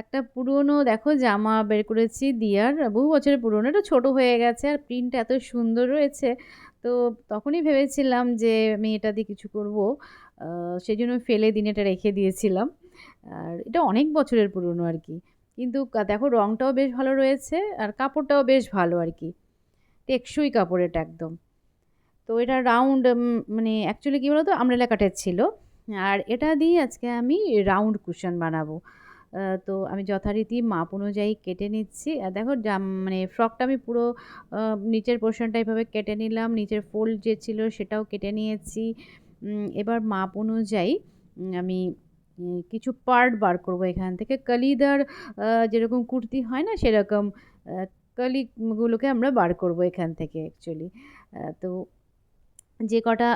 একটা পুরনো, দেখো, জামা বের করেছি দিয়ার। বহু বছরের পুরনো, এটা ছোটো হয়ে গেছে আর প্রিন্টটা এত সুন্দর রয়েছে। তো তখনই ভেবেছিলাম যে আমি এটা দিয়ে কিছু করব। সেই জন্য ফেলে দিন, এটা রেখে দিয়েছিলাম। আর এটা অনেক বছরের পুরনো আর কি। কিন্তু দেখো রঙটাও বেশ ভালো রয়েছে আর কাপড়টাও বেশ ভালো আর কি। টেকসই কাপড় এটা একদম। তো এটা রাউন্ড মানে অ্যাকচুয়ালি কী বলতো, আমরেলা কাটের ছিল। আর এটা দিয়ে আজকে আমি রাউন্ড কুশন বানাবো। তো আমি যথারীতি মাপ অনুযায়ী কেটে নিচ্ছি। আর দেখো জাম মানে ফ্রকটা আমি পুরো নিচের পোর্শনটা এইভাবে কেটে নিলাম। নিচের ফোল্ড যে ছিল সেটাও কেটে নিয়েছি। এবার মাপ অনুযায়ী আমি কিছু পার্ট বার করব এখান থেকে। কালিদার যেরকম কুর্তি হয় না সেরকম কালিগুলোকে আমরা বার করব এখান থেকে অ্যাকচুয়ালি তো যে কটা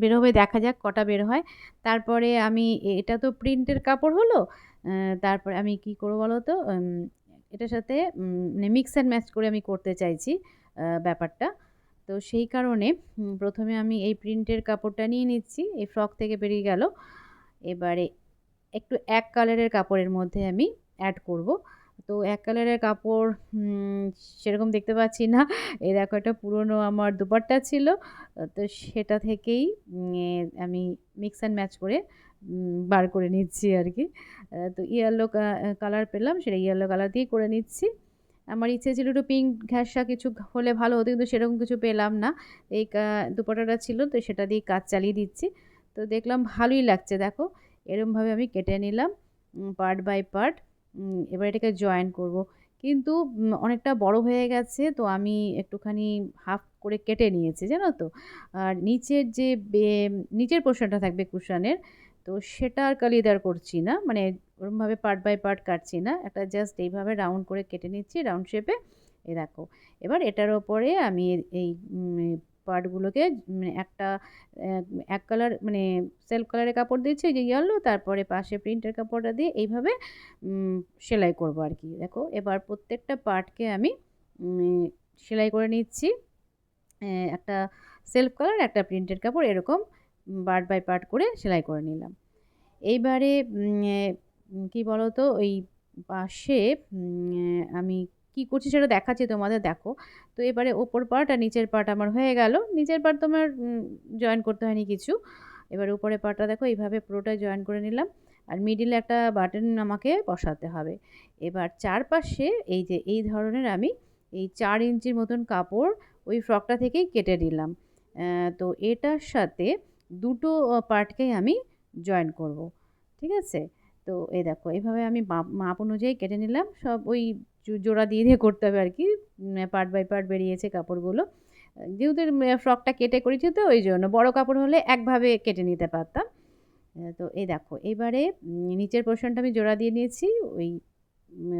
বেরোবে দেখা যাক কটা বের হয়। তারপরে আমি এটা তো প্রিন্টের কাপড় হলো তারপরে আমি কি করব বলো তো? এটার সাথে মানে মিক্স অ্যান্ড ম্যাচ করে আমি করতে চাইছি ব্যাপারটা। তো সেই কারণে প্রথমে আমি এই প্রিন্টের কাপড়টা নিয়ে নিচ্ছি, এই ফ্রক থেকে বেরিয়ে গেল। এবারে একটু এক কালারের কাপড়ের মধ্যে আমি অ্যাড করব। তো এক কালারের কাপড় সেরকম দেখতে পাচ্ছি না। এই দেখো একটা পুরনো আমার দুপাট্টা ছিল, তো সেটা থেকেই আমি মিক্স অ্যান্ড ম্যাচ করে বার করে নিচ্ছি আর কি। তো ইয়েলো কালার পেলাম, সেটা ইয়েলো কালার দিয়েই করে নিচ্ছি। আমার ইচ্ছে ছিল একটু পিঙ্ক ঘ্যাসা কিছু হলে ভালো হতো, কিন্তু সেরকম কিছু পেলাম না। এই দুপাটাটা ছিল, তো সেটা দিয়ে কাজ চালিয়ে দিচ্ছি। তো দেখলাম ভালোই লাগছে, দেখো। এরমভাবে আমি কেটে নিলাম পার্ট বাই পার্ট এবার এটাকে জয়েন করব। কিন্তু অনেকটা বড় হয়ে গেছে, তো আমি একটুখানি হাফ করে কেটে নিয়েছি, জানো তো? আর নিচের যে নিচের পোর্শনটা থাকবে কুশানের তো সেটা আর কালিদার করছি না মানে ওরমভাবে পার্ট বাই পার্ট কাটছি না। একটা জাস্ট এইভাবে রাউন্ড করে কেটে নিচ্ছি রাউন্ড শেপে এ দেখো, এবার এটার ওপরে আমি এই পার্টগুলোকে মানে একটা, এক কালার মানে সেলফ কালারের কাপড় দিচ্ছি যে ইয়েলো তারপরে পাশে প্রিন্টের কাপড়টা দিয়ে এইভাবে সেলাই করব আর কি দেখো, এবার প্রত্যেকটা পার্টকে আমি সেলাই করে নিচ্ছি। একটা সেলফ কালার একটা প্রিন্টের কাপড়, এরকম পার্ট বাই পার্ট করে সেলাই করে নিলাম। এইবারে কি বলো তো ওই পাশে আমি কি করছি সেটা দেখাচ্ছি তোমাদের, দেখো। তো এবারে ওপর পার্ট আর নিচের পার্ট আমার হয়ে গেল। নিচের পার্ট তোমার জয়েন করতে হয়নি কিছু। এবার উপরে পার্টটা দেখো, এইভাবে পুরোটা জয়েন করে নিলাম। আর মিডিলে একটা বাটন আমাকে বসাতে হবে। এবার চারপাশে এই যে, এই ধরনের আমি এই চার ইঞ্চির মতন কাপড় ওই ফ্রকটা থেকেই কেটে নিলাম। তো এটার সাথে দুটো পার্টকেই আমি জয়েন করব। ঠিক আছে? তো এই দেখো, এইভাবে আমি মাপ অনুযায়ী কেটে নিলাম। সব ওই জোড়া দিয়ে দিয়ে করতে হবে আর কি পার্ট বাই পার্ট বেরিয়েছে কাপড়গুলো। যেহেতু ফ্রকটা কেটে করেছি তো, ওই জন্য। বড় কাপড় হলে একভাবে কেটে নিতে পারতাম। তো এই দেখো, এবারে নিচের পোর্শনটা আমি জোড়া দিয়ে নিয়েছি, ওই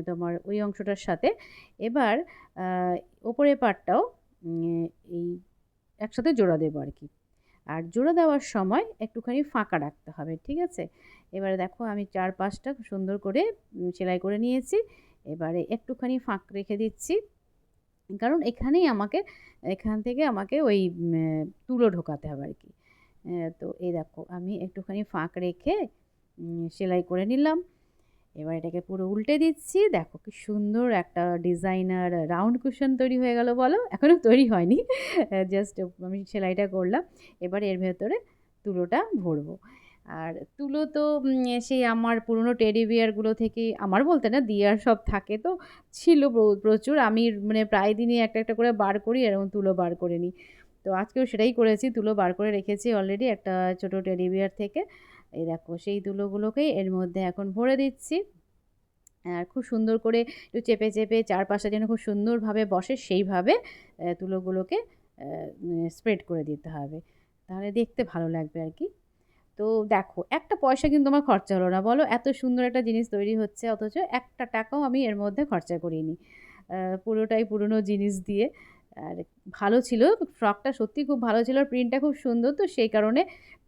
তোমার ওই অংশটার সাথে। এবার ওপরের পার্টটাও এই একসাথে জোড়া দেবো আর কি আর জোড়া দেওয়ার সময় একটুখানি ফাঁকা রাখতে হবে, ঠিক আছে? এবারে দেখো, আমি চার পাঁচটা সুন্দর করে সেলাই করে নিয়েছি। এবারে একটুখানি ফাঁক রেখে দিচ্ছি। কারণ এখানেই আমাকে, এখান থেকে আমাকে ওই তুলো ঢোকাতে হবে আর কি। তো এই দেখো, আমি একটুখানি ফাঁক রেখে সেলাই করে নিলাম। এবার এটাকে পুরো উল্টে দিচ্ছি। দেখো কি সুন্দর একটা ডিজাইনার রাউন্ড কুশন তৈরি হয়ে গেল বলো। এখনও তৈরি হয়নি। জাস্ট আমি সেলাইটা করলাম। এবার এর ভেতরে তুলোটা ভরবো। আর তুলো তো সেই আমার পুরনো টেডি বিয়ারগুলো থেকে আমার বলতে না দিয়ার সব থাকে তো, ছিল প্রচুর। আমি মানে প্রায় দিনই একটা একটা করে বার করি এরকম তুলো বার করে নিই। তো আজকেও সেটাই করেছি, তুলো বার করে রেখেছি অলরেডি একটা ছোটো টেডি বিয়ার থেকে। এই দেখো, সেই তুলোগুলোকেই এর মধ্যে এখন ভরে দিচ্ছি। আর খুব সুন্দর করে একটু চেপে চেপে চারপাশে যেন খুব সুন্দরভাবে বসে, সেইভাবে তুলোগুলোকে স্প্রেড করে দিতে হবে। তাহলে দেখতে ভালো লাগবে আর কি। তো দেখো, একটা পয়সা কিন্তু আমার খরচা হলো না। বলো, এত সুন্দর একটা জিনিস তৈরি হচ্ছে, অথচ একটা টাকাও আমি এর মধ্যে খরচা করিনি। পুরোটাই পুরনো জিনিস দিয়ে। আর ভালো ছিল, ফ্রকটা সত্যি খুব ভালো ছিল আর প্রিন্টটা খুব সুন্দর, তো সেই কারণে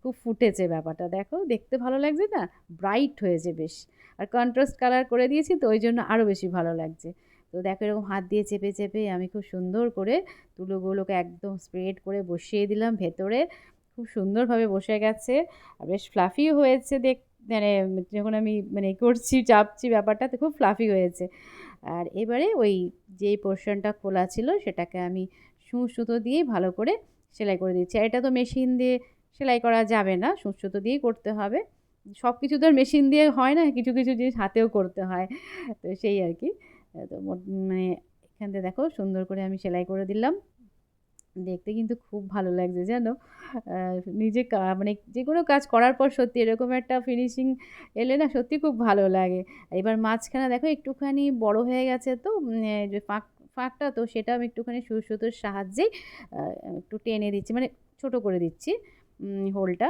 খুব ফুটেছে ব্যাপারটা। দেখো, দেখতে ভালো লাগছে না? ব্রাইট হয়েছে বেশ। আর কন্ট্রাস্ট কালার করে দিয়েছি, তো ওই জন্য আরও বেশি ভালো লাগছে। তো দেখো, এরকম হাত দিয়ে চেপে চেপে আমি খুব সুন্দর করে তুলোগুলোকে একদম স্প্রেড করে বসিয়ে দিলাম ভেতরে। খুব সুন্দরভাবে বসে গেছে। আর বেশ ফ্লাফিও হয়েছে দেখ মানে যখন আমি মানে করছি, চাপছি ব্যাপারটা তো খুব ফ্লাফি হয়েছে। আর এবারে ওই যেই পোর্শনটা খোলা ছিল, সেটাকে আমি সূচ সুতো দিয়েই ভালো করে সেলাই করে দিচ্ছি। আর এটা তো মেশিন দিয়ে সেলাই করা যাবে না সূচ সুতো দিয়েই করতে হবে। সব কিছু তো আর মেশিন দিয়ে হয় না, কিছু কিছু জিনিস হাতেও করতে হয়। তো সেই আর কি। তো মানে এখান থেকে দেখো সুন্দর করে আমি সেলাই করে দিলাম। দেখতে কিন্তু খুব ভালো লাগছে, জানো? নিজে মানে যে কোনো কাজ করার পর সত্যি এরকম একটা ফিনিশিং এলে না সত্যি খুব ভালো লাগে। এবার মাঝখানে দেখো একটুখানি বড় হয়ে গেছে তো যে ফাঁক, ফাঁকটা তো সেটা আমি একটুখানি সুই সুতোর সাহায্যেই একটু টেনে দিচ্ছি মানে ছোট করে দিচ্ছি হোলটা।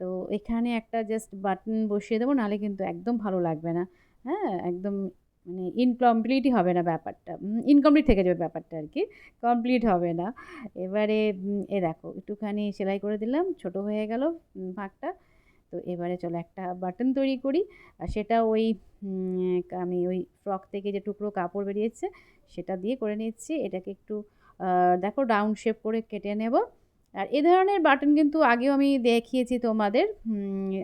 তো এখানে একটা জাস্ট বাটন বসিয়ে দেবো, নাহলে কিন্তু একদম ভালো লাগবে না। হ্যাঁ একদম মানে ইনকমপ্লিটই হবে না ব্যাপারটা। ইনকমপ্লিট থেকে যাবে ব্যাপারটা আর কি। কমপ্লিট হবে না। এবারে এ দেখো, একটুখানি সেলাই করে দিলাম, ছোট হয়ে গেল ফাঁকটা। তো এবারে চলো একটা বাটন তৈরি করি। আর সেটা ওই আমি ওই ফ্রক থেকে যে টুকরো কাপড় বেরিয়েছে, সেটা দিয়ে করে নিচ্ছি। এটাকে একটু দেখো রাউন্ড শেপ করে কেটে নেব। আর এ ধরনের বাটন কিন্তু আগেও আমি দেখিয়েছি তোমাদের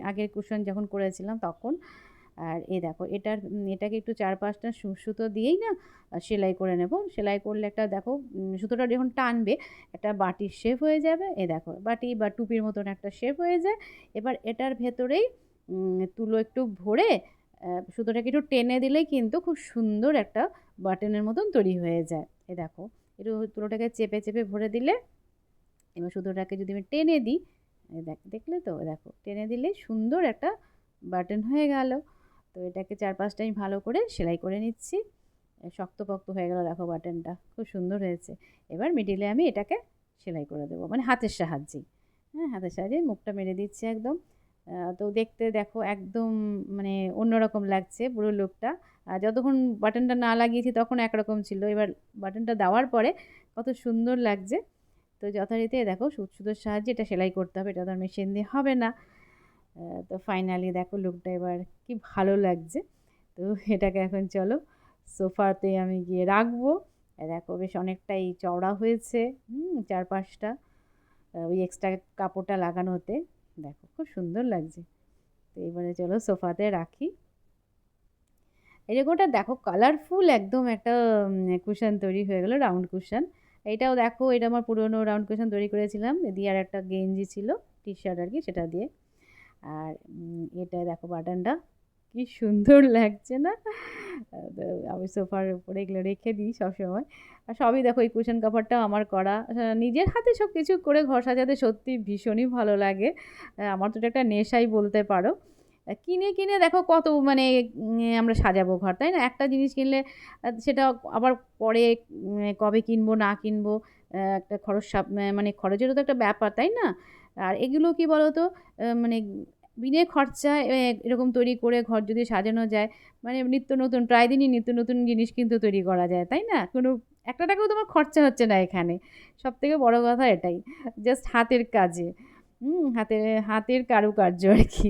আগের কুশন যখন করেছিলাম তখন। আর এ দেখো, এটার এটাকে একটু চার পাঁচটা সুতো দিয়েই না সেলাই করে নেব। সেলাই করলে একটা দেখো সুতোটা যখন টানবে, একটা বাটির শেপ হয়ে যাবে। এ দেখো, বাটি বা টুপির মতন একটা শেপ হয়ে যায়। এবার এটার ভেতরেই তুলো একটু ভরে সুতোটাকে একটু টেনে দিলেই কিন্তু খুব সুন্দর একটা বাটনের মতন তৈরি হয়ে যায়। এ দেখো, একটু তুলোটাকে চেপে চেপে ভরে দিলে, এবার সুতোটাকে যদি আমি টেনে দিই দেখ, দেখলে তো? দেখো, টেনে দিলে সুন্দর একটা বাটন হয়ে গেল। তো এটাকে চার আমি ভালো করে সেলাই করে নিচ্ছি। শক্তপক্ত হয়ে গেল দেখো বাটনটা খুব সুন্দর হয়েছে। এবার মিডিলে আমি এটাকে সেলাই করে দেবো মানে হাতের সাহায্যেই হ্যাঁ হাতের সাহায্যে মুখটা মেরে দিচ্ছি একদম। তো দেখতে দেখো একদম মানে অন্যরকম লাগছে পুরো লুকটা আর যতক্ষণ বাটনটা না লাগিয়েছি তখন একরকম ছিল। এবার বাটনটা দেওয়ার পরে কত সুন্দর লাগছে। তো যথারীতি দেখো সুদ সুতোর সাহায্যে এটা সেলাই করতে হবে, এটা তো মেশিন দিয়ে হবে না। তো ফাইনালি দেখো লুকটা এবার কি ভালো লাগছে। তো এটাকে এখন চলো সোফাতে আমি গিয়ে রাখব। দেখো বেশ অনেকটাই চওড়া হয়েছে, হুম, চারপাশটা। ওই এক্সট্রা কাপড়টা লাগানোতে দেখো খুব সুন্দর লাগছে। তো এবারে চলো সোফাতে রাখি। এরকমটা দেখো কালারফুল একদম একটা কুশন তৈরি হয়ে গেলো রাউন্ড কুশন এটাও দেখো, এটা আমার পুরনো রাউন্ড কুশন তৈরি করেছিলাম। দিয়ে আর একটা গেঞ্জি ছিল টি শার্ট আর কি, সেটা দিয়ে। আর এটা দেখো বাটনটা। কি সুন্দর লাগছে না? আমি সোফার উপরে এগুলো রেখে দিই সবসময়। আর সবই দেখো এই কুশন কাভারটাও আমার করা। নিজের হাতে সব কিছু করে ঘর সাজাতে সত্যি ভীষণই ভালো লাগে। আমার তো এটা একটা নেশাই বলতে পারো। কিনে কিনে দেখো কত মানে আমরা সাজাবো ঘর, তাই না? একটা জিনিস কিনলে সেটা আবার পরে কবে কিনবো, না কিনবো একটা খরচ মানে খরচেরও তো একটা ব্যাপার, তাই না? আর এগুলো কি বলতো? মানে বিনে খরচায় এরকম তৈরি করে ঘর যদি সাজানো যায় মানে নিত্য নতুন, প্রায় দিনই নিত্য নতুন জিনিস কিন্তু তৈরি করা যায়, তাই না? কোনো, একটা টাকাও তোমার খরচা হচ্ছে না এখানে। সব থেকে বড়ো কথা এটাই জাস্ট হাতের কাজে। হুম হাতের হাতের কারুকার্য আর কি।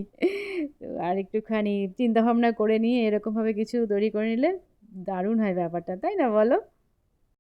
আর একটুখানি চিন্তাভাবনা করে নিয়ে এরকমভাবে কিছু তৈরি করে নিলে দারুণ হয় ব্যাপারটা, তাই না বলো?